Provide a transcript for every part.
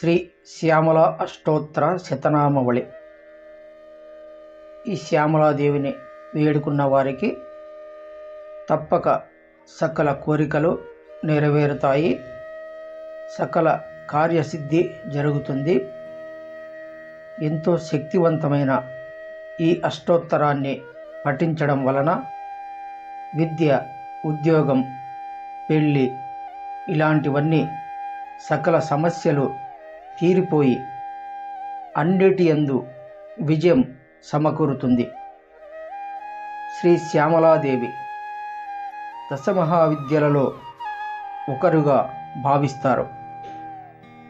శ్రీ శ్యామల అష్టోత్తర శతనామవళి. ఈ శ్యామలాదేవిని వేడుకున్న వారికి తప్పక సకల కోరికలు నెరవేరుతాయి. సకల కార్యసిద్ధి జరుగుతుంది. ఎంతో శక్తివంతమైన ఈ అష్టోత్తరాన్ని పఠించడం వలన విద్య ఉద్యోగం పెళ్ళి ఇలాంటివన్నీ సకల సమస్యలు తీరిపోయి అన్నిటి యందు విజయం సమకూరుతుంది. శ్రీ శ్యామలాదేవి దశమహావిద్యలలో ఒకరుగా భావిస్తారు.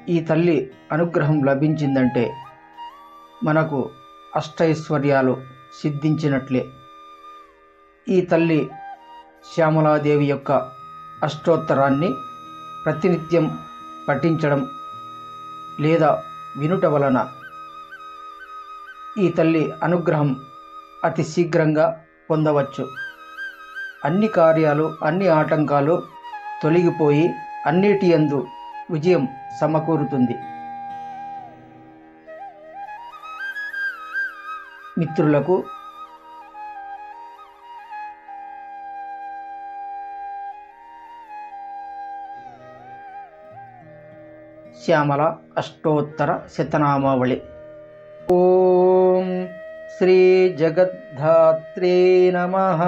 ఈ తల్లి అనుగ్రహం లభించిందంటే మనకు అష్టైశ్వర్యాలు సిద్ధించినట్లే. ఈ తల్లి శ్యామలాదేవి యొక్క అష్టోత్తరాన్ని ప్రతినిత్యం పఠించడం లేదా వినుట వలన ఈ తల్లి అనుగ్రహం అతి శీఘ్రంగా పొందవచ్చు. అన్ని కార్యాలు అన్ని ఆటంకాలు తొలగిపోయి అన్నిటి యందు విజయం సమకూరుతుంది. మిత్రులకు श्यामला अष्टोत्तरशतनामावळि ॐ श्रीजगद्धात्रे नमः।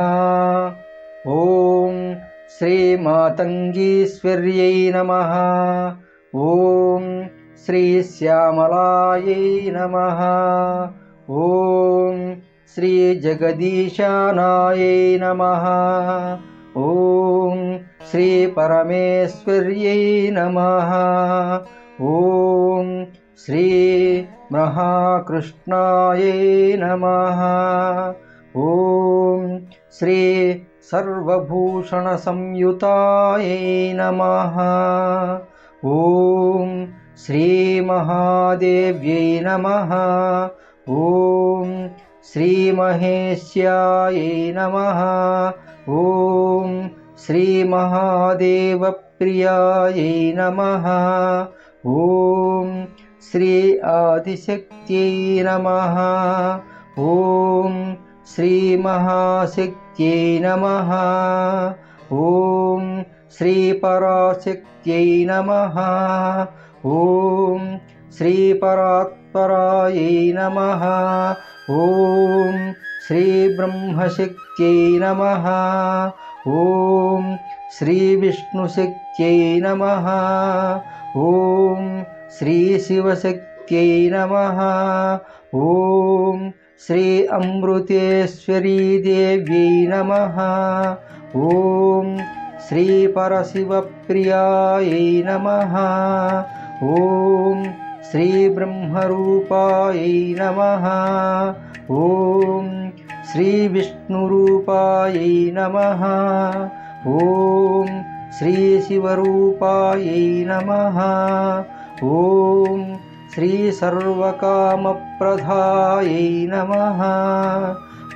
ॐ श्रीमातङ्गीश्वर्यै नमः। ॐ श्रीश्यामलायै नमः। ॐ श्रीजगदीशानायै नमः। ॐ श्रीपरमेश्वर्यै नमः। ॐ श्रीमहाकृष्णायै नमः। ॐ श्रभूषणसंयुताय नमः। ॐ श्रीमहादेव्यै नमः। ॐ श्रीमहेश्यायै नमः। ॐ श्रीमहादेवप्रियायै नमः। ॐ श्री आदिशक्त्यै नमः ॐ श्रीमहाशक्त्यै नमः ॐ श्रीपराशक्त्यै नमः ॐ श्रीपरात्परायै नमः। ॐ श्रीब्रह्मशक्त्यै नमः ॐ श्रीविष्णुशक्त्यै नमः ॐ श्रीशिवशक्त्यै नमः। ॐ श्री अमृतेश्वरी देव्यै नमः। ॐ श्रीपरशिवप्रियायै नमः। ॐ श्रीब्रह्मरूपायै नमः। ॐ श्रीविष्णुरूपायै नमः। ॐ श्रीशिवरूपायै नमः। ॐ श्रीसर्वकामप्रधायै नमः।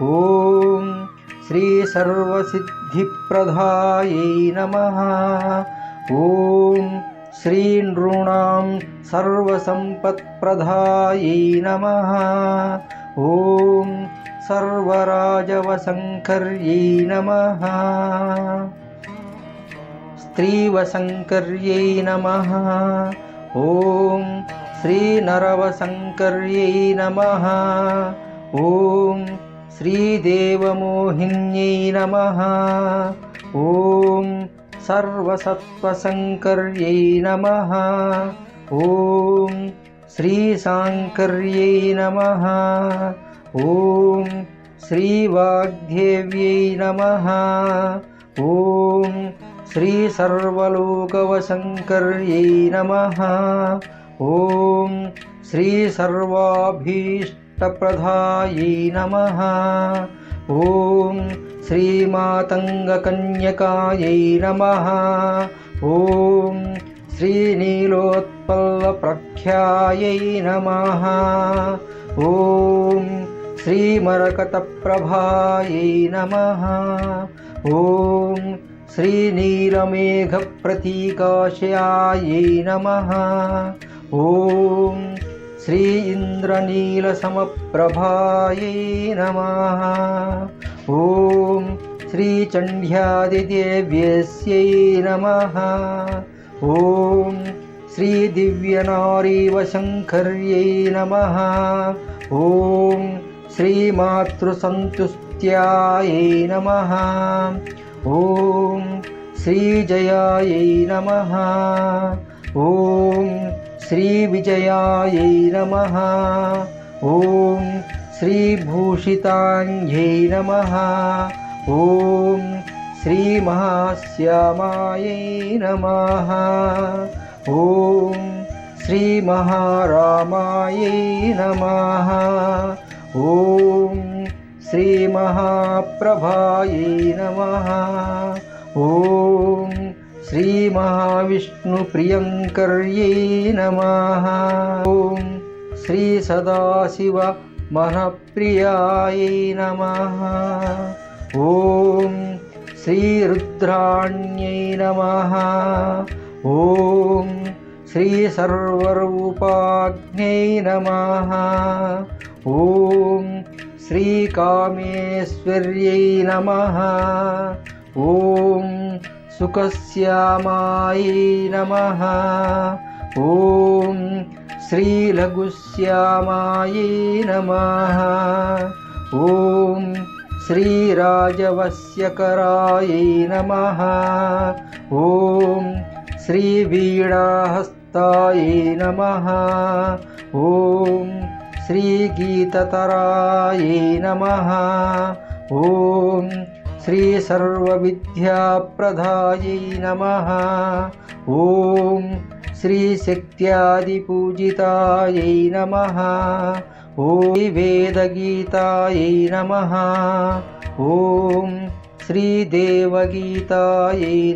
ॐ श्रीसर्वसिद्धिप्रधायै नमः। ॐ श्रीनृणां सर्वसम्पत्प्रधायै नमः। ॐ सर्वराजवशङ्कर्यै नमः। श्रीवशङ्कर्यै नमः। ॐ श्रीनरवशङ्कर्यै नमः। ॐ श्रीदेवमोहिन्यै नमः। ॐ सर्वसत्त्वशङ्कर्यै नमः। ॐ श्रीशाङ्कर्यै नमः। ॐ श्रीवाग्देव्यै नमः। ॐ श्रीसर्वलोकवशङ्कर्यै नमः। ॐ श्रीसर्वाभीष्टप्रधायै नमः। ॐ श्रीमातङ्गकन्यकायै नमः। ॐ श्रीनीलोत्पल्लप्रख्यायै नमः। ॐ श्रीमरकतप्रभायै नमः। ॐ श्रीनीलमेघप्रतीकाशयायै नमः। ॐ श्री इन्द्रनीलसमप्रभायै नमः। ॐ श्रीचण्ड्यादिदेव्यस्यै नमः। ॐ श्रीदिव्यनारीवशङ्कर्यै नमः। ॐ श्रीमातृसन्तुष्ट्यायै नमः। ॐ श्रीजयायै नमः। ॐ श्रीविजयायै नमः। ॐ श्रीभूषिताङ्ग्यै नमः। ॐ श्रीमहाश्यामायै नमः। ॐ श्रीमहारामायै नमः। ॐ श्रीमहाप्रभायै नमः। ॐ श्रीमहाविष्णुप्रियङ्कर्यै नमः। ॐ श्रीसदाशिवमनप्रियायै नमः। ॐ श्रीरुद्राण्यै नमः। ॐ श्रीसर्वरूपाग्न्यै नमः। ॐ श्रीकामेश्वर्यै नमः। ॐ सुखस्यामायै नमः। ॐ श्रीलघुश्यामायै नमः। ॐ श्रीराजवस्यकरायै नमः। ॐ श्रीवीणाहस्तायै नमः। ॐ श्रीगीततरायै नमः ॐ श्रीसर्वविद्याप्रदायै नमः ॐ श्रीशक्त्यादिपूजितायै नमः ॐ वेदगीतायै नमः ॐ श्रीदेवगीतायै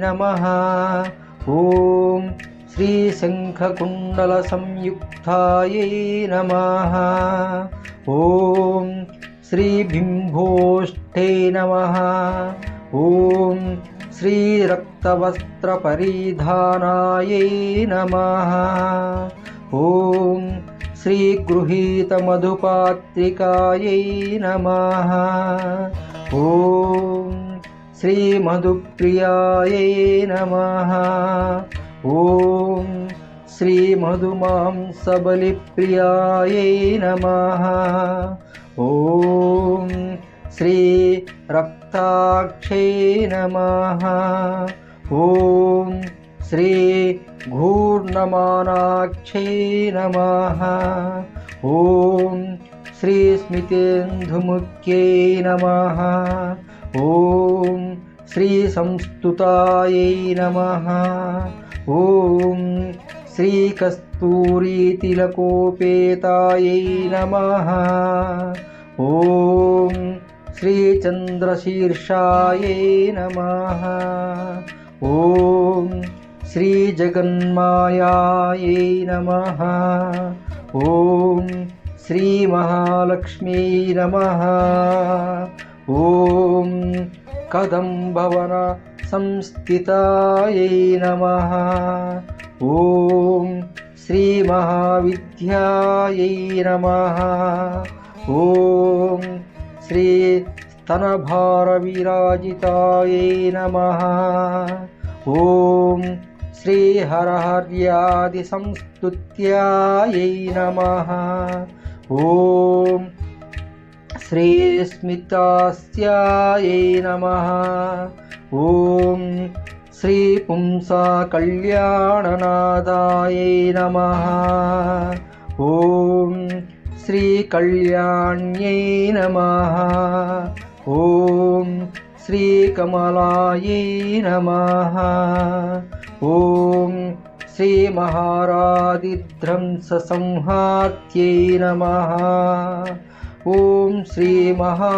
नमः ॐ श्रीशङ्खकुण्डलसंयुक्तायै नमः ॐ श्रीबिम्भोष्ठे नमः ॐ श्रीरक्तवस्त्रपरिधानायै नमः ॐ श्रीगृहीतमधुपात्रिकायै नमः ॐ श्रीमधुप्रियायै नमः ॐ श्रीमधुमांसबलिप्रियायै नमः। ॐ श्रीरक्ताक्षै नमः। ॐ श्रीघूर्णमानाक्षै नमः। ॐ श्रीस्मितेन्दुमुख्यै नमः। ॐ श्रीसंस्तुतायै नमः ॐ श्रीकस्तूरीतिलकोपेतायै नमः। ॐ श्रीचन्द्रशीर्षायै नमः। ॐ श्रीजगन्मायायै नमः। ॐ श्रीमहालक्ष्मी नमः। ॐ कदम्भवन संस्थितायै नमः। ॐ श्रीमहाविद्यायै नमः। ॐ श्रीस्तनभारविराजितायै नमः। ॐ श्रीहरहर्यादिसंस्तुत्यायै नमः। ॐ श्रीस्मितास्यायै नमः ॐ श्रीपुंसा कल्याणनादायै नमः। ॐ श्रीकल्याण्यै नमः। ॐ श्रीकमलायै नमः। ॐ श्रीमहारादिध्वंससंहात्यै नमः ॐ श्रीमहापातकदाहिन्यै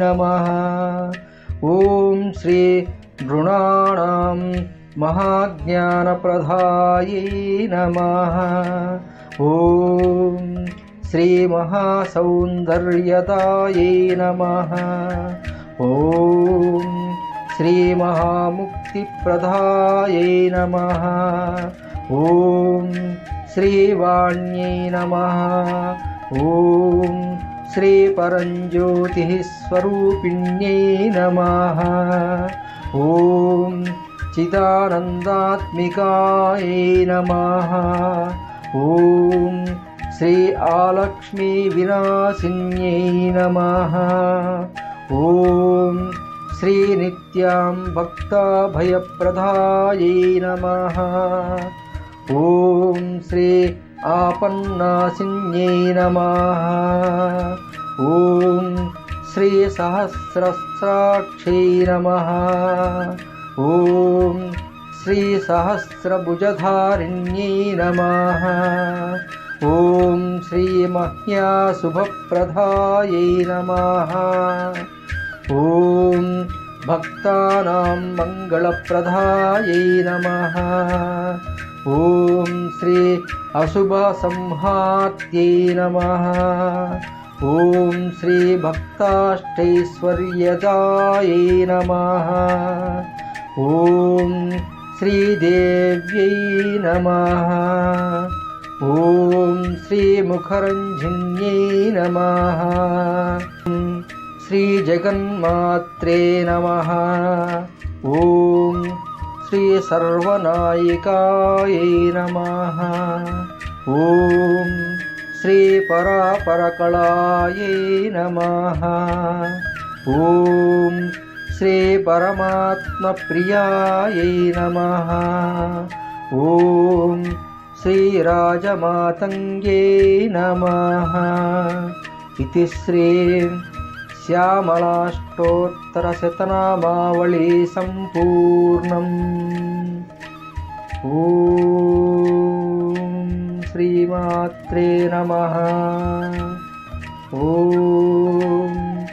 नमः ॐ श्री नृणाणां महाज्ञानप्रदायै नमः ॐ श्रीमहासौन्दर्यदायै नमः ॐ श्रीमहामुक्तिप्रदायै नमः ॐ श्रीवाण्यै नमः ॐ श्रीपरञ्ज्योतिः स्वरूपिण्यै नमः। ॐ चिदानन्दात्मिकायै नमः। ॐ श्री आलक्ष्मीविनाशिन्यै नमः। ॐ श्रीनित्यां भक्ताभयप्रदायै नमः। ॐ श्री आपन्नासिन्यै नमः। ॐ श्रीसहस्रस्राक्षै नमः। ॐ श्रीसहस्रभुजधारिण्यै नमः। ॐ श्रीमह्याशुभप्रदायै नमः। ॐ भक्तानां मङ्गलप्रदायै नमः ॐ श्री अशुभसंहात्यै नमः। ॐ श्रीभक्ताष्टैश्वर्यदायै नमः। ॐ श्रीदेव्यै नमः। ॐ श्रीमुखरञ्जन्यै नमः। श्रीजगन्मात्रे नमः। ॐ श्रीसर्वनायिकायै नमः। ॐ श्रीपरापरकलायै नमः। ॐ श्रीपरमात्मप्रियायै नमः। ॐ श्रीराजमातङ्ग्यै नमः। इति श्री श्यामलाष्टोत्तरशतनामावळी सम्पूर्णम्। ॐ श्रीमात्रे नमः। ॐ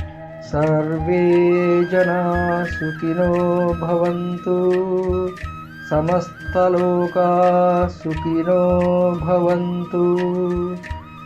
सर्वे जना सुखिनो भवन्तु। समस्तलोका सुखिनो भवन्तु